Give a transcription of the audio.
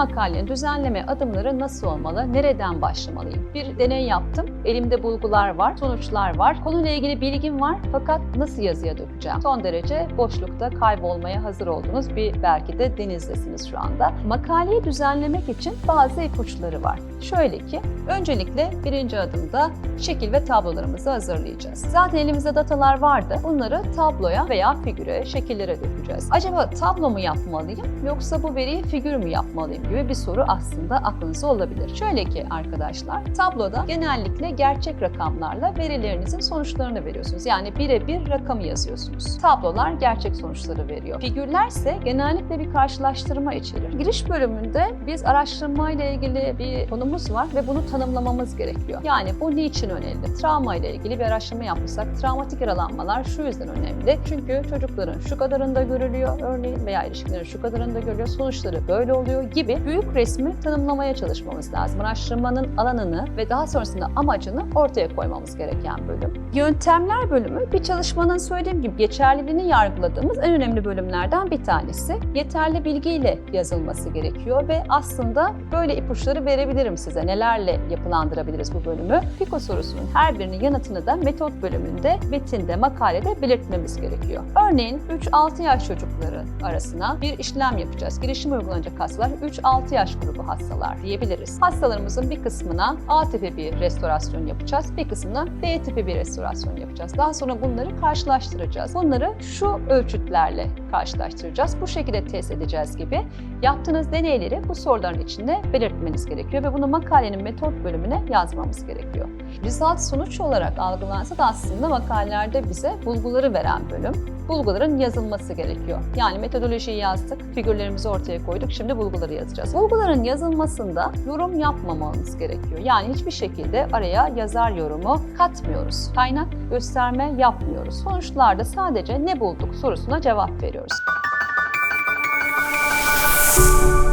makalenin düzenleme adımları nasıl olmalı, nereden başlamalıyım? Bir deney yaptım, elimde bulgular var, sonuçlar var, konuyla ilgili bilgim var fakat nasıl yazıya dökeceğim? Son derece boşlukta kaybolmaya hazır olduğunuz bir belki de denizdesiniz şu anda. Makaleyi düzenlemek için bazı ipuçları var. Şöyle ki, öncelikle birinci adımda şekil ve tablolarımızı hazırlayacağız. Zaten elimizde datalar vardı. Bunları tabloya veya figüre, şekillere dökeceğiz. Acaba tablo mu yapmalıyım yoksa bu veriyi figür mü yapmalıyım gibi bir soru aslında aklınıza olabilir. Şöyle ki arkadaşlar, tabloda genellikle gerçek rakamlarla verilerinizin sonuçlarını veriyorsunuz. Yani birebir rakamı yazıyorsunuz. Tablolar gerçek sonuçları veriyor. Figürlerse genellikle bir karşılaştırma içerir. Giriş bölümünde biz araştırmayla ilgili bir konumuz var ve bunu tanımlamamız gerekiyor. Yani bu niçin önemli? Travma ile ilgili bir araştırma yapmışsak travmatik yaralanmalar şu yüzden önemli. Çünkü çocukların şu kadarında görülüyor örneğin veya ilişkilerin şu kadarında görülüyor. Sonuçları böyle oluyor gibi büyük resmi tanımlamaya çalışmamız lazım. Araştırmanın alanını ve daha sonrasında amacını ortaya koymamız gereken bölüm. Yöntemler bölümü bir çalışmanın söylediğim gibi geçerliliğini yargıladığımız en önemli bölümlerden bir tanesi. Yeterli bilgiyle yazılması gerekiyor ve aslında böyle ipuçları verebilirim size. Nelerle yapılandırabiliriz bu bölümü? Piko sorusunun her birinin yanıtını da metot bölümünde, metinde, makalede belirtmemiz gerekiyor. Örneğin 3-6 yaş çocukları arasına bir işlem yapacağız. Girişim uygulanacak hastalar 3-6 yaş grubu hastalar diyebiliriz. Hastalarımızın bir kısmına A tipi bir restorasyon yapacağız, bir kısmına B tipi bir restorasyon yapacağız. Daha sonra bunları karşılaştıracağız. Bunları şu ölçütlerle karşılaştıracağız. Bu şekilde test edeceğiz gibi yaptığınız deneyleri bu soruların içinde belirtmeniz gerekiyor ve bunu makalenin metot bölümüne yazmamız gerekiyor. Result sonuç olarak algılansa da aslında makalelerde bize bulguları veren bölüm. Bulguların yazılması gerekiyor. Yani metodolojiyi yazdık, figürlerimizi ortaya koyduk, şimdi bulguları yazacağız. Bulguların yazılmasında yorum yapmamamız gerekiyor. Yani hiçbir şekilde araya yazar yorumu katmıyoruz. Kaynak gösterme yapmıyoruz. Sonuçlarda sadece ne bulduk sorusuna cevap veriyoruz. you